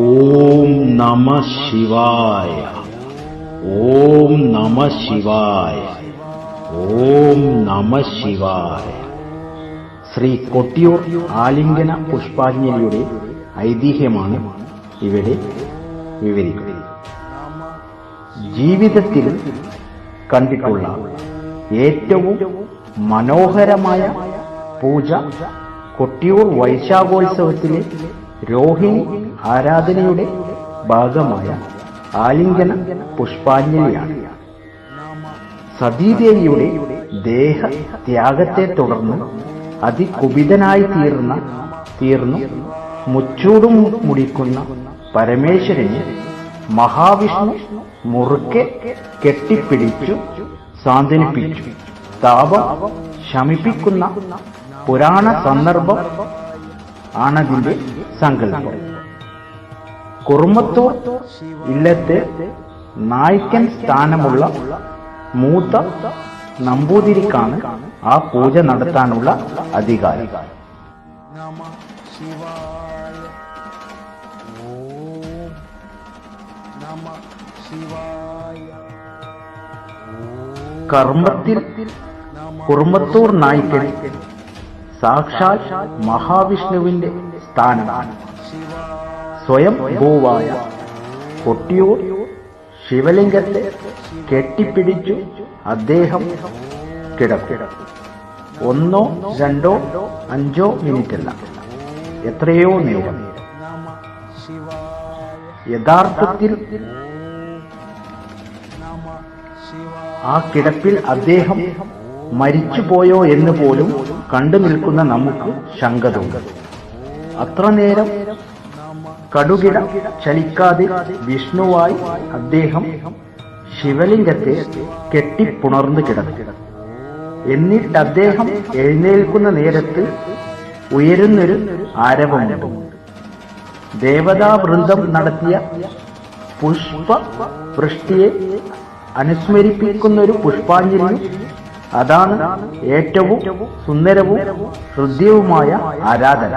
ഓം നമ ശിവായ. ഓം നമ ശിവായ. ഓം നമ ശിവായ. ശ്രീ കൊട്ടിയൂർ ആലിംഗന പുഷ്പാഞ്ജലിയുടെ ഐതിഹ്യമാണ് ഇവിടെ വിവരിക്കുന്നത്. ജീവിതത്തിൽ കണ്ടിട്ടുള്ള ഏറ്റവും മനോഹരമായ പൂജ കൊട്ടിയൂർ വൈശാഖോത്സവത്തിലെ രോഹിണി ആരാധനയുടെ ഭാഗമായ ആലിംഗന പുഷ്പാഞ്ജലിയാണ്. സതീദേവിയുടെ ദേഹ ത്യാഗത്തെ തുടർന്ന് അതികുപിതനായി തീർന്ന തീർന്നു മുച്ചൂടും മുടിക്കുന്ന പരമേശ്വരനെ മഹാവിഷ്ണു മുറുക്കെ കെട്ടിപ്പിടിച്ചു സാന്ത്വനിപ്പിച്ചു. താപം ശമിപ്പിക്കുന്ന പുരാണ സന്ദർഭം ആണതിന്റെ സങ്കല്പം. കുറുമത്തൂർ ഇല്ലത്തെ നായ്ക്കൻ സ്ഥാനമുള്ള മൂത്ത നമ്പൂതിരിക്കാണ് ആ പൂജ നടത്താനുള്ള അധികാരി. കർമ്മത്തിൽ കുറുമത്തൂർ നായ്ക്കൻ സാക്ഷാൽ മഹാവിഷ്ണുവിന്റെ സ്ഥാനമാണ്. സ്വയം ഭൂവായ കൊട്ടിയൂർ ശിവലിംഗത്തെ കെട്ടിപ്പിടിച്ചു അദ്ദേഹം കിടക്കും. ഒന്നോ രണ്ടോ അഞ്ചോ മിനിറ്റല്ല. എത്രയോ നേരം. യഥാർത്ഥത്തിൽ ആ കിടപ്പിൽ അദ്ദേഹം മരിച്ചുപോയോ എന്ന് പോലും കണ്ടു നിൽക്കുന്ന നമുക്ക് ശങ്ക അത്ര നേരം കടുകിട ചലിക്കാതെ വിഷ്ണുവായി അദ്ദേഹം ശിവലിംഗത്തെ കെട്ടിപ്പുണർന്നു കിടന്നു. എന്നിട്ട് അദ്ദേഹം എഴുന്നേൽക്കുന്ന നേരത്ത് ഉയരുന്നൊരു ആരവമുണ്ട്. ദേവതാവൃന്ദം നടത്തിയ പുഷ്പ വൃഷ്ടിയെ അനുസ്മരിപ്പിക്കുന്നൊരു പുഷ്പാഞ്ജലി അതാണ് ഏറ്റവും സുന്ദരവും ഹൃദ്യവുമായ ആരാധന.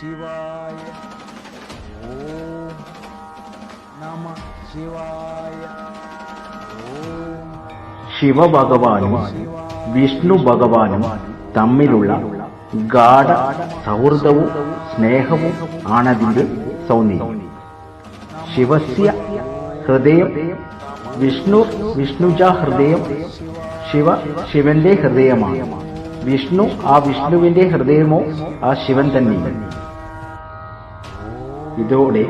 ശിവായ. ഓം നമ ശിവായ. ശിവഭഗവാനും വിഷ്ണു ഭഗവാനും തമ്മിലുള്ള ഗാഠ സൗഹൃദവും സ്നേഹവും ആണതിന്റെ സൗന്ദര്യം ശിവസ്യ ഹൃദയം. വിഷ്ണു വിഷ്ണുജ ഹൃദയം. ശിവ ശിവന്റെ ഹൃദയമാണ്. വിഷ്ണു ആ വിഷ്ണുവിന്റെ ഹൃദയമോ ആ ശിവൻ തന്നെ ഇതോടെ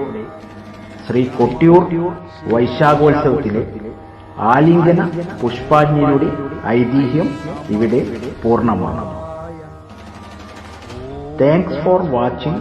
ശ്രീ കൊട്ടിയൂർ വൈശാഖോത്സവത്തിലെ ആലിംഗന പുഷ്പാഞ്ജലിയുടെ ഐതിഹ്യം ഇവിടെ പൂർണമാണ്. Thanks for watching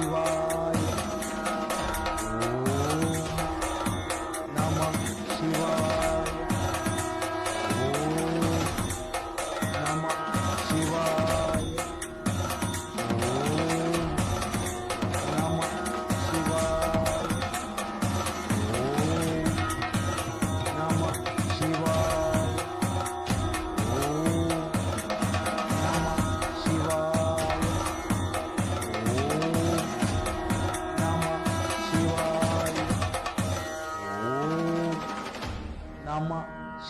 Shiva